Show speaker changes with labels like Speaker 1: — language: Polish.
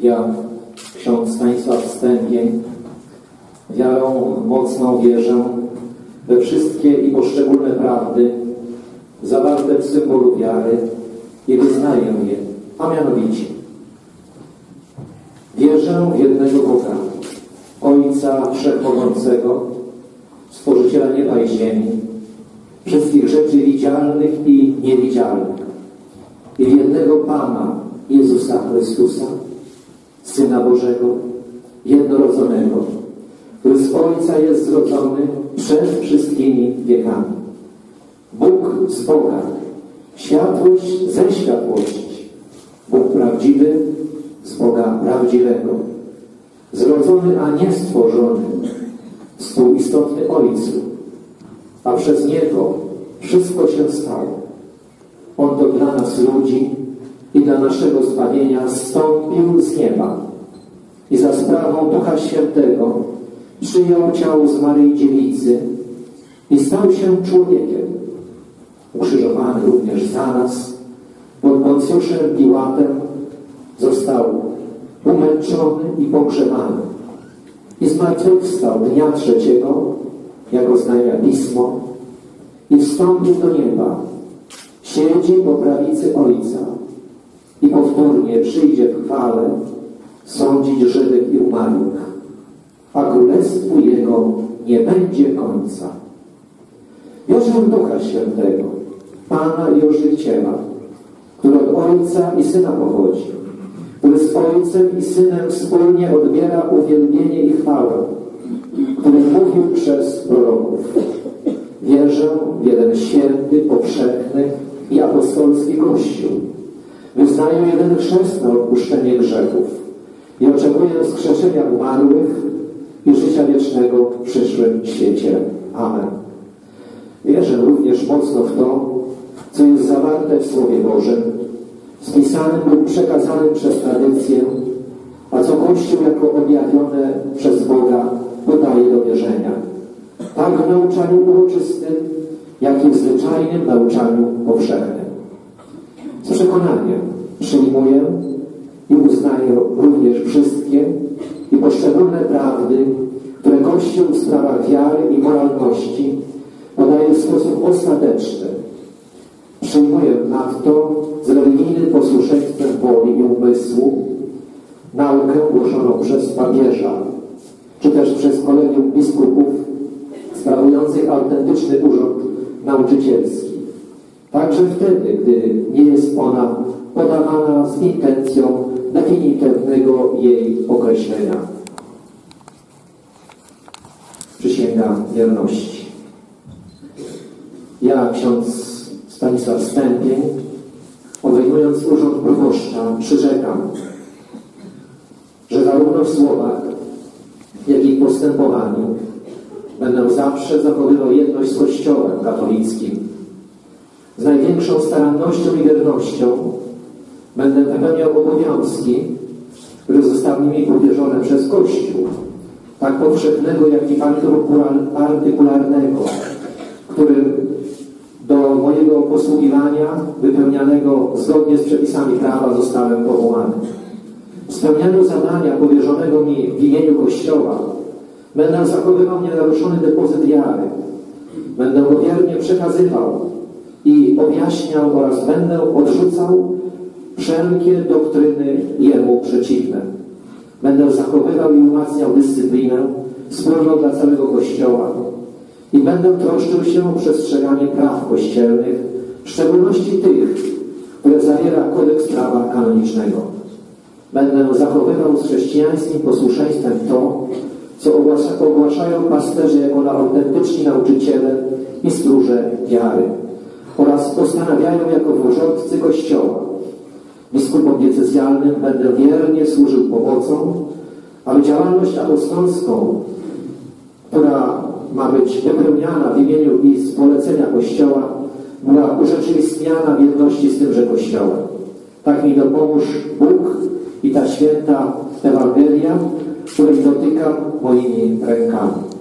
Speaker 1: Ja, ksiądz Stanisław Stępień, wiarą mocną wierzę we wszystkie i poszczególne prawdy zawarte w symbolu wiary i wyznaję je, a mianowicie wierzę w jednego Boga, Ojca Wszechmogącego, Stworzyciela nieba i ziemi, wszystkich rzeczy widzialnych i niewidzialnych i w jednego Pana, Jezusa Chrystusa, Syna Bożego, jednorodzonego, który z Ojca jest zrodzony przed wszystkimi wiekami. Bóg z Boga, światłość ze światłości, Bóg prawdziwy z Boga prawdziwego, zrodzony, a nie stworzony, współistotny Ojcu, a przez Niego wszystko się stało. On to dla nas ludzi i dla naszego zbawienia zstąpił z nieba i za sprawą Ducha Świętego przyjął ciało z Maryi Dziewicy i stał się człowiekiem, ukrzyżowany również za nas, pod Poncjuszem Piłatem został umęczony i pogrzebany i zmartwychwstał dnia trzeciego, jak oznajmia Pismo, i wstąpił do nieba. Siedzi po prawicy Ojca i powtórnie przyjdzie w chwale sądzić żywych i umarłych, a królestwu Jego nie będzie końca. Wierzę Ducha Świętego, Pana i Ożywiciela, który od Ojca i Syna pochodzi, który z Ojcem i Synem wspólnie odbiera uwielbienie i chwałę, który mówił przez proroków. Wierzę w jeden święty, powszechny i apostolski Kościół. Wyznaję jeden chrzest na odpuszczenie grzechów i oczekuję wskrzeszenia umarłych i życia wiecznego w przyszłym świecie. Amen. Wierzę również mocno w to, co jest zawarte w Słowie Bożym, spisanym lub przekazanym przez tradycję, a co Kościół jako objawione przez Boga podaje do wierzenia. Tak w nauczaniu uroczystym, jak i w zwyczajnym nauczaniu powszechnym. Z przekonaniem przyjmuję i uznaję również wszystkie i poszczególne prawdy, które Kościół w sprawach wiary i moralności podaje w sposób ostateczny. Przyjmuję nadto z religijnym posłuszeństwem woli i umysłu naukę głoszoną przez papieża, czy też przez kolegium biskupów sprawujących autentyczny urząd nauczycielski. Także wtedy, gdy nie jest ona podawana z intencją definitywnego jej określenia. Przysięga wierności. Ja, ksiądz Stanisław Stępień, obejmując urząd proboszcza, przyrzekam, że zarówno w słowach, jak i w postępowaniu będę zawsze zachowywał jedność z Kościołem katolickim. Z największą starannością i wiernością będę wypełniał obowiązki, które zostały mi powierzone przez Kościół, tak powszechnego, jak i partykularnego, którym do mojego posługiwania wypełnianego zgodnie z przepisami prawa zostałem powołany. W spełnianiu zadania powierzonego mi w imieniu Kościoła będę zachowywał nienaruszony depozyt wiary. Będę go wiernie przekazywał i objaśniał oraz będę odrzucał wszelkie doktryny Jemu przeciwne. Będę zachowywał i umacniał dyscyplinę wspólną dla całego Kościoła i będę troszczył się o przestrzeganie praw kościelnych, w szczególności tych, które zawiera kodeks prawa kanonicznego. Będę zachowywał z chrześcijańskim posłuszeństwem to, co ogłaszają pasterze jako autentyczni nauczyciele i stróże wiary oraz postanawiają jako włożący Kościoła. Biskupom diecezjalnym będę wiernie służył pomocą, aby działalność apostolską, która ma być wypełniana w imieniu i z polecenia Kościoła, była urzeczywistniana w jedności z tymże Kościołem. Tak mi dopomóż Bóg i ta święta Ewangelia, której dotykam moimi rękami.